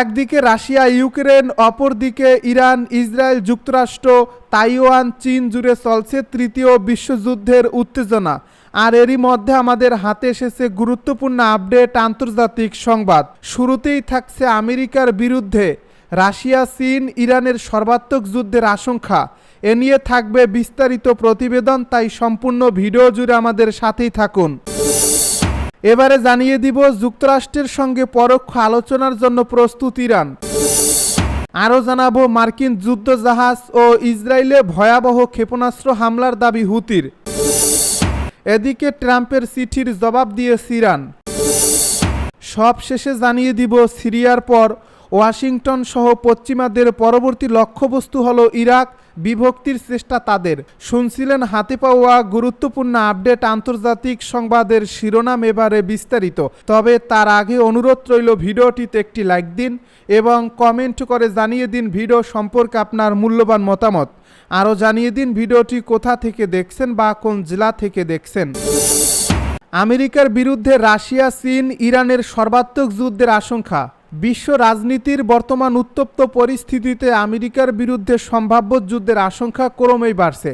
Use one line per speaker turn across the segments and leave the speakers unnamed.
একদিকে Russia Ukraine অপরদিকে Iran Israel যুক্তরাষ্ট্র তাইওয়ান চীন জুড়ে চলছে তৃতীয় বিশ্বযুদ্ধের উত্তেজনা আর এরই মধ্যে আমাদের হাতে এসেছে গুরুত্বপূর্ণ আপডেট আন্তর্জাতিক সংবাদ শুরুতেই থাকছে আমেরিকার বিরুদ্ধে রাশিয়া চীন ইরানের সর্বাত্মক যুদ্ধের আশঙ্কা এ নিয়ে থাকবে বিস্তারিত প্রতিবেদন তাই সম্পূর্ণ ভিডিও জুড়ে আমাদের সাথেই থাকুন এবারে জানিয়ে দিব যুক্তরাষ্ট্রের সঙ্গে পরোক্ষ আলোচনার জন্য প্রস্তুত ইরান আরও জানাবো মার্কিন যুদ্ধজাহাজ ও ইসরায়েলে ভয়াবহ ক্ষেপণাস্ত্র হামলার দাবি হুতির এদিকে ট্রাম্পের চিঠির জবাব দিয়ে সিরান সব শেষে জানিয়ে দিব সিরিয়ার পর ওয়াশিংটন সহ পশ্চিমাদের পরবর্তী লক্ষ্যবস্তু হল ইরাক বিভক্তির চেষ্টা তাদের শুনছিলেন হাতে পাওয়া গুরুত্বপূর্ণ আপডেট আন্তর্জাতিক সংবাদের শিরোনাম এবারে বিস্তারিত তবে তার আগে অনুরোধ রইল ভিডিওটিতে একটি লাইক দিন এবং কমেন্ট করে জানিয়ে দিন ভিডিও সম্পর্কে আপনার মূল্যবান মতামত আরও জানিয়ে দিন ভিডিওটি কোথা থেকে দেখছেন বা কোন জেলা থেকে দেখছেন আমেরিকার বিরুদ্ধে রাশিয়া চীন ইরানের সর্বাত্মক যুদ্ধের আশঙ্কা বিশ্ব রাজনীতির বর্তমান উত্তপ্ত পরিস্থিতিতে আমেরিকার বিরুদ্ধে সম্ভাব্য যুদ্ধের আশঙ্কা ক্রমেই বাড়ছে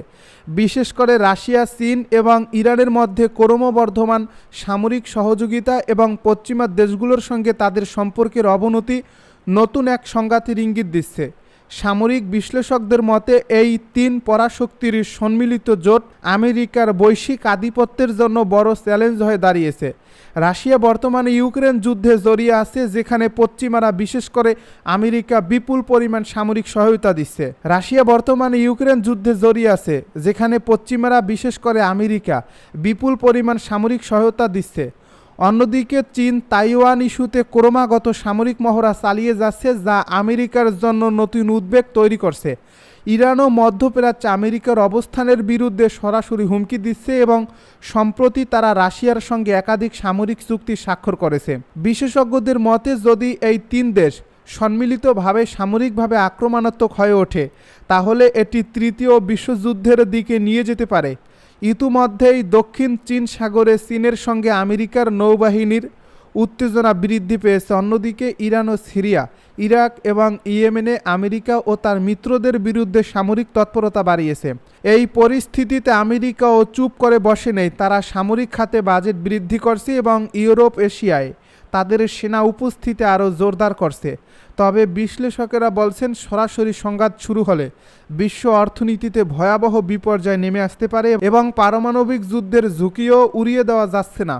বিশেষ করে রাশিয়া চীন এবং ইরানের মধ্যে ক্রমবর্ধমান সামরিক সহযোগিতা এবং পশ্চিমা দেশগুলোর সঙ্গে তাদের সম্পর্কের অবনতি নতুন এক সংঘাতের ইঙ্গিত দিচ্ছে সামরিক বিশ্লেষকদের মতে এই তিন পরাশক্তির সম্মিলিত জোট আমেরিকার বৈশ্বিক আধিপত্যের জন্য বড় চ্যালেঞ্জ হয়ে দাঁড়িয়েছে রাশিয়া বর্তমানে ইউক্রেন যুদ্ধে জড়িয়ে আছে যেখানে পশ্চিমারা বিশেষ করে আমেরিকা বিপুল পরিমাণ সামরিক সহায়তা দিচ্ছে রাশিয়া বর্তমানে ইউক্রেন যুদ্ধে জড়িয়ে আছে যেখানে পশ্চিমারা বিশেষ করে আমেরিকা বিপুল পরিমাণ সামরিক সহায়তা দিচ্ছে অন্যদিকে চীন তাইওয়ান ইস্যুতে ক্রমাগত সামরিক মহড়া চালিয়ে যাচ্ছে যা আমেরিকার জন্য নতুন উদ্বেগ তৈরি করছে ইরানও মধ্যপ্রাচ্যে আমেরিকার অবস্থানের বিরুদ্ধে সরাসরি হুমকি দিচ্ছে এবং সম্প্রতি তারা রাশিয়ার সঙ্গে একাধিক সামরিক চুক্তি স্বাক্ষর করেছে বিশেষজ্ঞদের মতে যদি এই তিন দেশ সম্মিলিতভাবে সামরিকভাবে আক্রমণাত্মক হয়ে ওঠে তাহলে এটি তৃতীয় বিশ্বযুদ্ধের দিকে নিয়ে যেতে পারে ইতিমধ্যেই দক্ষিণ চীন সাগরে চীনের সঙ্গে আমেরিকার নৌবাহিনীর উত্তেজনা বৃদ্ধি পেয়েছে অন্যদিকে ইরান ও সিরিয়া ইরাক এবং ইয়েমেনে আমেরিকা ও তার মিত্রদের বিরুদ্ধে সামরিক তৎপরতা বাড়িয়েছে এই পরিস্থিতিতে আমেরিকাও চুপ করে বসে নেই তারা সামরিক খাতে বাজেট বৃদ্ধি করছে এবং ইউরোপ এশিয়ায় তাদের সেনা উপস্থিতি আরও জোরদার করছে তবে বিশ্লেষকেরা বলছেন সরাসরি সংঘাত শুরু হলে বিশ্ব অর্থনীতিতে ভয়াবহ বিপর্যয় নেমে আসতে পারে এবং পারমাণবিক যুদ্ধের ঝুঁকিও উড়িয়ে দেওয়া যাচ্ছে না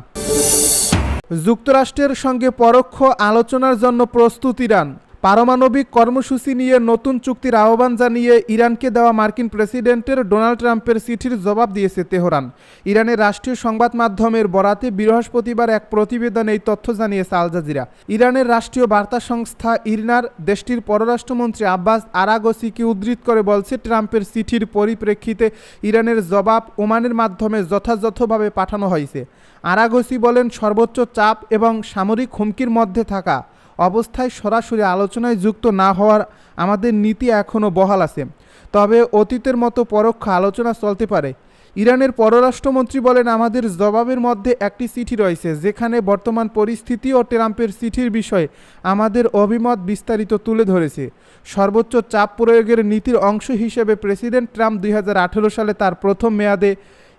যুক্তরাষ্ট্রের সঙ্গে পরোক্ষ আলোচনার জন্য প্রস্তুত ইরান পারমাণবিক কর্মসূচি নিয়ে নতুন চুক্তির আহ্বান জানিয়ে ইরানকে দেওয়া মার্কিন প্রেসিডেন্টের ডোনাল্ড ট্রাম্পের চিঠির জবাব দিয়েছে তেহরান ইরানের রাষ্ট্রীয় সংবাদ মাধ্যমের বরাতে বৃহস্পতিবার এক প্রতিবেদনে এই তথ্য জানিয়েছে আল জাজিরা ইরানের রাষ্ট্রীয় বার্তা সংস্থা ইরনার দেশটির পররাষ্ট্রমন্ত্রী আব্বাস আরাগসিকে উদ্ধৃত করে বলছে ট্রাম্পের চিঠির পরিপ্রেক্ষিতে ইরানের জবাব ওমানের মাধ্যমে যথাযথভাবে পাঠানো হয়েছে আরাগসি বলেন সর্বোচ্চ চাপ এবং সামরিক হুমকির মধ্যে থাকা অবস্থায় সরাসরি আলোচনায় যুক্ত না হওয়ার আমাদের নীতি এখনও বহাল আছে তবে অতীতের মতো পরোক্ষ আলোচনা চলতে পারে ইরানের পররাষ্ট্রমন্ত্রী বলেন আমাদের জবাবের মধ্যে একটি চিঠি রয়েছে যেখানে বর্তমান পরিস্থিতি ও ট্রাম্পের চিঠির বিষয়ে আমাদের অভিমত বিস্তারিত তুলে ধরেছে সর্বোচ্চ চাপ প্রয়োগের নীতির অংশ হিসেবে প্রেসিডেন্ট ট্রাম্প দুই সালে তার প্রথম মেয়াদে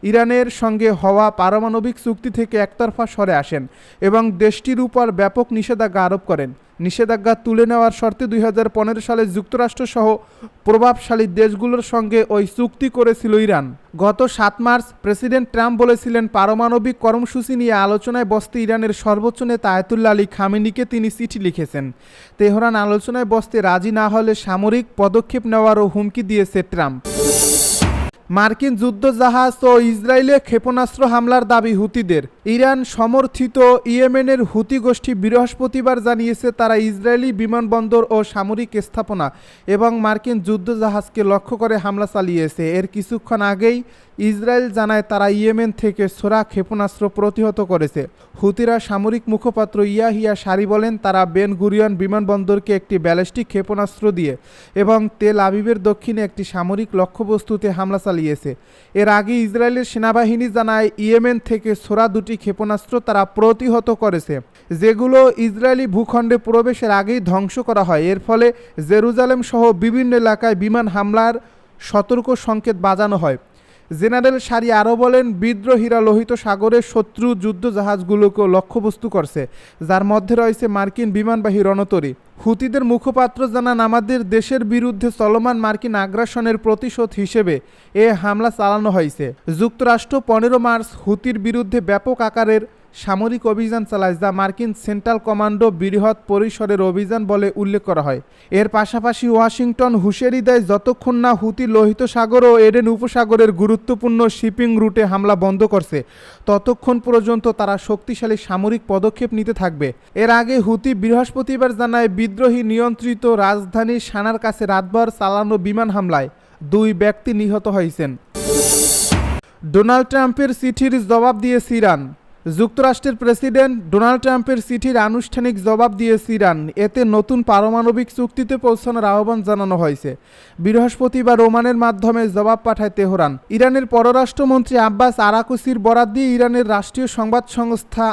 ইরানের সঙ্গে হওয়া পারমাণবিক চুক্তি থেকে একতরফা সরে আসেন এবং দেশটির উপর ব্যাপক নিষেধাজ্ঞা আরোপ করেন নিষেধাজ্ঞা তুলে নেওয়ার শর্তে দুই সালে যুক্তরাষ্ট্রসহ প্রভাবশালী দেশগুলোর সঙ্গে ওই চুক্তি করেছিল ইরান গত সাত মার্চ প্রেসিডেন্ট ট্রাম্প বলেছিলেন পারমাণবিক কর্মসূচি নিয়ে আলোচনায় বসতে ইরানের সর্বোচ্চ নেতা আয়তুল্লা আলী খামেনিকে তিনি চিঠি লিখেছেন তেহরান আলোচনায় বসতে রাজি না হলে সামরিক পদক্ষেপ নেওয়ারও হুমকি দিয়েছে ট্রাম্প মার্কিন যুদ্ধজাহাজ ও ইসরায়েলে ক্ষেপণাস্ত্র হামলার দাবি হুতিদের ইরান সমর্থিত ইয়েমেনের হুতি গোষ্ঠী বৃহস্পতিবার জানিয়েছে তারা ইসরায়েলি বিমানবন্দর ও সামরিক স্থাপনা এবং মার্কিন যুদ্ধজাহাজকে লক্ষ্য করে হামলা চালিয়েছে এর কিছুক্ষণ আগেই ইসরায়েল জানায় তারা ইয়েমেন থেকে সোরা ক্ষেপণাস্ত্র প্রতিহত করেছে হুতিরা সামরিক মুখপাত্র ইয়াহিয়া সারি বলেন তারা বেন গুরিয়ান বিমানবন্দরকে একটি ব্যালিস্টিক ক্ষেপণাস্ত্র দিয়ে এবং তেল আবিবের দক্ষিণে একটি সামরিক লক্ষ্যবস্তুতে হামলা চালিয়েছে এর আগে ইসরায়েলের সেনাবাহিনী জানায় ইয়েমেন থেকে সোরা দুটি ক্ষেপণাস্ত্র তারা প্রতিহত করেছে যেগুলো ইসরায়েলি ভূখণ্ডে প্রবেশের আগেই ধ্বংস করা হয় এর ফলে জেরুজালেম সহ বিভিন্ন এলাকায় বিমান হামলার সতর্ক সংকেত বাজানো হয় জেনারেল সারি আরও বলেন বিদ্রোহীরা লোহিত সাগরের শত্রু যুদ্ধ জাহাজগুলোকে লক্ষ্যবস্তু করছে যার মধ্যে রয়েছে মার্কিন বিমানবাহী রণতরী হুতিদের মুখপাত্র জানান আমাদের দেশের বিরুদ্ধে চলমান মার্কিন আগ্রাসনের প্রতিশোধ হিসেবে এ হামলা চালানো হয়েছে যুক্তরাষ্ট্র পনেরো মার্চ হুতির বিরুদ্ধে ব্যাপক আকারের সামরিক অভিযান চালায় যা মার্কিন সেন্ট্রাল কমান্ডো বৃহৎ পরিসরের অভিযান বলে উল্লেখ করা হয় এর পাশাপাশি ওয়াশিংটন হুঁশিয়ারি দেয় যতক্ষণ না হুতি লোহিত সাগর ও এডেন উপসাগরের গুরুত্বপূর্ণ শিপিং রুটে হামলা বন্ধ করছে ততক্ষণ পর্যন্ত তারা শক্তিশালী সামরিক পদক্ষেপ নিতে থাকবে এর আগে হুতি বৃহস্পতিবার জানায় বিদ্রোহী নিয়ন্ত্রিত রাজধানী সানার কাছে রাতভর চালানো বিমান হামলায় দুই ব্যক্তি নিহত হয়েছেন ডোনাল্ড ট্রাম্পের চিঠির জবাব দিয়ে সিরান যুক্তরাষ্ট্রের প্রেসিডেন্ট ডোনাল্ড ট্রাম্পের চিঠির আনুষ্ঠানিক জবাব দিয়েছে ইরান এতে নতুন পারমাণবিক চুক্তিতে পৌঁছানোর আহ্বান জানানো হয়েছে বৃহস্পতিবার ওমানের মাধ্যমে জবাব পাঠায় তেহরান ইরানের পররাষ্ট্রমন্ত্রী আব্বাস আরাকুসির বরাদ দিয়ে ইরানের রাষ্ট্রীয় সংবাদ সংস্থা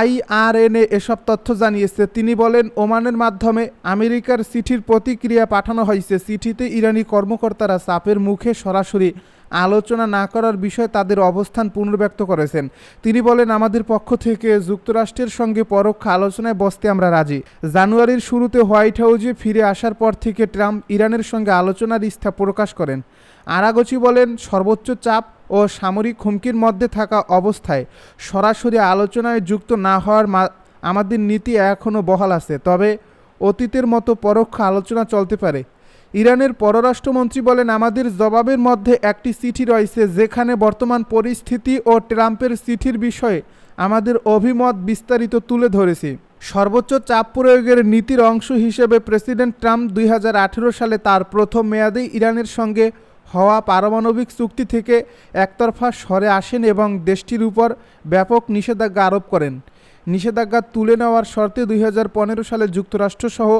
আইআরএনএ এসব তথ্য জানিয়েছে তিনি বলেন ওমানের মাধ্যমে আমেরিকার চিঠির প্রতিক্রিয়া পাঠানো হয়েছে চিঠিতে ইরানি কর্মকর্তারা চাপের মুখে সরাসরি আলোচনা না করার বিষয়ে তাদের অবস্থান পুনর্ব্যক্ত করেছেন তিনি বলেন আমাদের পক্ষ থেকে যুক্তরাষ্ট্রের সঙ্গে পরোক্ষ আলোচনায় বসতে আমরা রাজি জানুয়ারির শুরুতে হোয়াইট হাউসে ফিরে আসার পর থেকে ট্রাম্প ইরানের সঙ্গে আলোচনার ইচ্ছা প্রকাশ করেন আরাগোচি বলেন সর্বোচ্চ চাপ ও সামরিক হুমকির মধ্যে থাকা অবস্থায় সরাসরি আলোচনায় যুক্ত না হওয়ার আমাদের নীতি এখনও বহাল আছে তবে অতীতের মতো পরোক্ষ আলোচনা চলতে পারে ইরানের পররাষ্ট্রমন্ত্রী বলেন আমাদের জবাবের মধ্যে একটি চিঠি রয়েছে যেখানে বর্তমান পরিস্থিতি ও ট্রাম্পের চিঠির বিষয়ে আমাদের অভিমত বিস্তারিত তুলে ধরেছি সর্বোচ্চ চাপ প্রয়োগের নীতির অংশ হিসেবে প্রেসিডেন্ট ট্রাম্প দুই সালে তার প্রথম মেয়াদে ইরানের সঙ্গে হওয়া পারমাণবিক চুক্তি থেকে একতরফা সরে আসেন এবং দেশটির উপর ব্যাপক নিষেধাজ্ঞা আরোপ করেন নিষেধাজ্ঞা তুলে নেওয়ার শর্তে দুই সালে যুক্তরাষ্ট্রসহ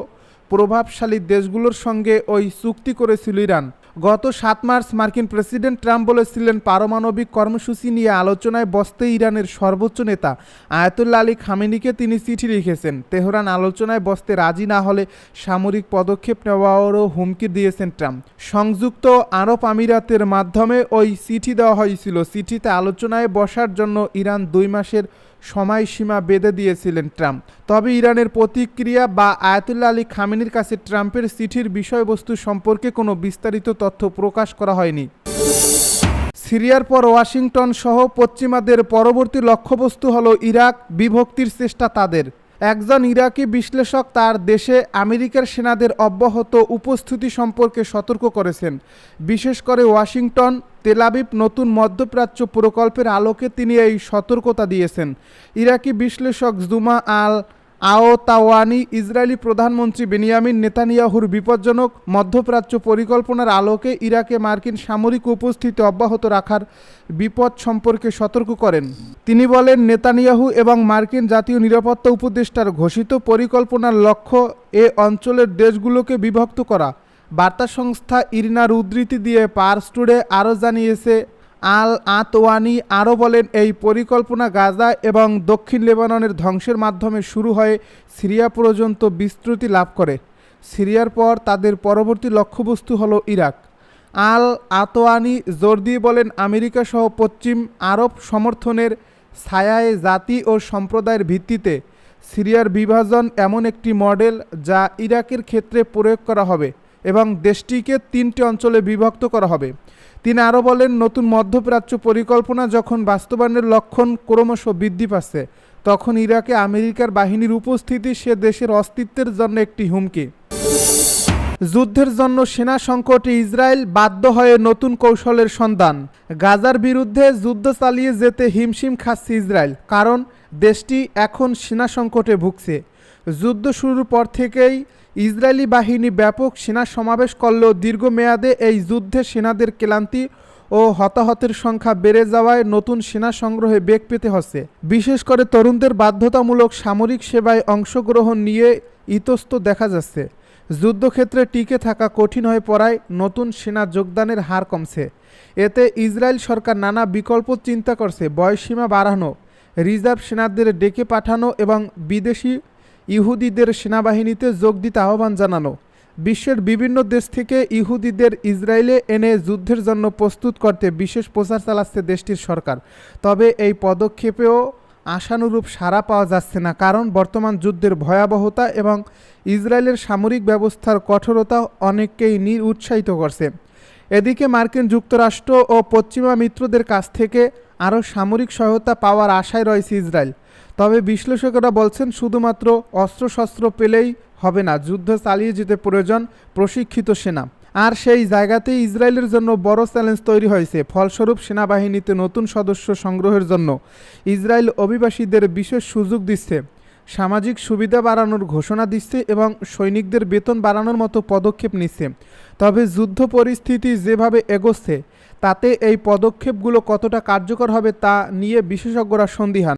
প্রভাবশালী দেশগুলোর সঙ্গে ওই চুক্তি করেছিল ইরান গত সাত মার্চ মার্কিন প্রেসিডেন্ট ট্রাম্প বলেছিলেন পারমাণবিক কর্মসূচি নিয়ে আলোচনায় বসতে ইরানের সর্বোচ্চ নেতা আয়াতুল্লা আলী খামেনিকে তিনি চিঠি লিখেছেন তেহরান আলোচনায় বসতে রাজি না হলে সামরিক পদক্ষেপ নেওয়ারও হুমকি দিয়েছেন ট্রাম্প সংযুক্ত আরব আমিরাতের মাধ্যমে ওই চিঠি দেওয়া হয়েছিল চিঠিতে আলোচনায় বসার জন্য ইরান দুই মাসের সময়সীমা বেঁধে দিয়েছিলেন ট্রাম্প তবে ইরানের প্রতিক্রিয়া বা আয়াতুল্লা আলী খামেনির কাছে ট্রাম্পের চিঠির বিষয়বস্তু সম্পর্কে কোনো বিস্তারিত তথ্য প্রকাশ করা হয়নি সিরিয়ার পর ওয়াশিংটন সহ পশ্চিমাদের পরবর্তী লক্ষ্যবস্তু হল ইরাক বিভক্তির চেষ্টা তাদের একজন ইরাকি বিশ্লেষক তার দেশে আমেরিকার সেনাদের অব্যাহত উপস্থিতি সম্পর্কে সতর্ক করেছেন বিশেষ করে ওয়াশিংটন তেলাবিব নতুন মধ্যপ্রাচ্য প্রকল্পের আলোকে তিনি এই সতর্কতা দিয়েছেন ইরাকি বিশ্লেষক জুমা আল আওতাওয়ানি ইসরায়েলি প্রধানমন্ত্রী বেনিয়ামিন নেতানিয়াহুর বিপজ্জনক মধ্যপ্রাচ্য পরিকল্পনার আলোকে ইরাকে মার্কিন সামরিক উপস্থিতি অব্যাহত রাখার বিপদ সম্পর্কে সতর্ক করেন তিনি বলেন নেতানিয়াহু এবং মার্কিন জাতীয় নিরাপত্তা উপদেষ্টার ঘোষিত পরিকল্পনার লক্ষ্য এ অঞ্চলের দেশগুলোকে বিভক্ত করা বার্তা সংস্থা ইরিনার উদ্ধৃতি দিয়ে পার্স টুডে আরও জানিয়েছে আল আতওয়ানি আরও বলেন এই পরিকল্পনা গাজা এবং দক্ষিণ লেবাননের ধ্বংসের মাধ্যমে শুরু হয়ে সিরিয়া পর্যন্ত বিস্তৃতি লাভ করে সিরিয়ার পর তাদের পরবর্তী লক্ষ্যবস্তু হল ইরাক আল আতোয়ানি জোর দিয়ে বলেন আমেরিকা সহ পশ্চিম আরব সমর্থনের ছায়ায় জাতি ও সম্প্রদায়ের ভিত্তিতে সিরিয়ার বিভাজন এমন একটি মডেল যা ইরাকের ক্ষেত্রে প্রয়োগ করা হবে এবং দেশটিকে তিনটি অঞ্চলে বিভক্ত করা হবে তিনি আরও বলেন নতুন মধ্যপ্রাচ্য পরিকল্পনা যখন বাস্তবায়নের লক্ষণ ক্রমশ বৃদ্ধি পাচ্ছে তখন ইরাকে আমেরিকার বাহিনীর উপস্থিতি সে দেশের অস্তিত্বের জন্য একটি হুমকি যুদ্ধের জন্য সেনা সংকটে ইসরায়েল বাধ্য হয়ে নতুন কৌশলের সন্ধান গাজার বিরুদ্ধে যুদ্ধ চালিয়ে যেতে হিমশিম খাচ্ছে ইসরায়েল কারণ দেশটি এখন সেনা সংকটে ভুগছে যুদ্ধ শুরুর পর থেকেই ইসরায়েলি বাহিনী ব্যাপক সেনা সমাবেশ করলেও দীর্ঘমেয়াদে এই যুদ্ধে সেনাদের ক্লান্তি ও হতাহতের সংখ্যা বেড়ে যাওয়ায় নতুন সেনা সংগ্রহে বেগ পেতে হচ্ছে বিশেষ করে তরুণদের বাধ্যতামূলক সামরিক সেবায় অংশগ্রহণ নিয়ে ইতস্ত দেখা যাচ্ছে যুদ্ধক্ষেত্রে টিকে থাকা কঠিন হয়ে পড়ায় নতুন সেনা যোগদানের হার কমছে এতে ইসরায়েল সরকার নানা বিকল্প চিন্তা করছে বয়সসীমা বাড়ানো রিজার্ভ সেনাদের ডেকে পাঠানো এবং বিদেশি ইহুদিদের সেনাবাহিনীতে যোগ দিতে আহ্বান জানানো বিশ্বের বিভিন্ন দেশ থেকে ইহুদিদের ইসরায়েলে এনে যুদ্ধের জন্য প্রস্তুত করতে বিশেষ প্রচার চালাচ্ছে দেশটির সরকার তবে এই পদক্ষেপেও আশানুরূপ সাড়া পাওয়া যাচ্ছে না কারণ বর্তমান যুদ্ধের ভয়াবহতা এবং ইসরায়েলের সামরিক ব্যবস্থার কঠোরতা অনেককেই নিরুৎসাহিত করছে এদিকে মার্কিন যুক্তরাষ্ট্র ও পশ্চিমা মিত্রদের কাছ থেকে আরও সামরিক সহায়তা পাওয়ার আশায় রয়েছে ইসরায়েল তবে বিশ্লেষকেরা বলছেন শুধুমাত্র অস্ত্রশস্ত্র পেলেই হবে না যুদ্ধ চালিয়ে যেতে প্রয়োজন প্রশিক্ষিত সেনা আর সেই জায়গাতেই ইসরায়েলের জন্য বড় চ্যালেঞ্জ তৈরি হয়েছে ফলস্বরূপ সেনাবাহিনীতে নতুন সদস্য সংগ্রহের জন্য ইসরায়েল অভিবাসীদের বিশেষ সুযোগ দিচ্ছে সামাজিক সুবিধা বাড়ানোর ঘোষণা দিচ্ছে এবং সৈনিকদের বেতন বাড়ানোর মতো পদক্ষেপ নিচ্ছে তবে যুদ্ধ পরিস্থিতি যেভাবে এগোচ্ছে তাতে এই পদক্ষেপগুলো কতটা কার্যকর হবে তা নিয়ে বিশেষজ্ঞরা সন্দিহান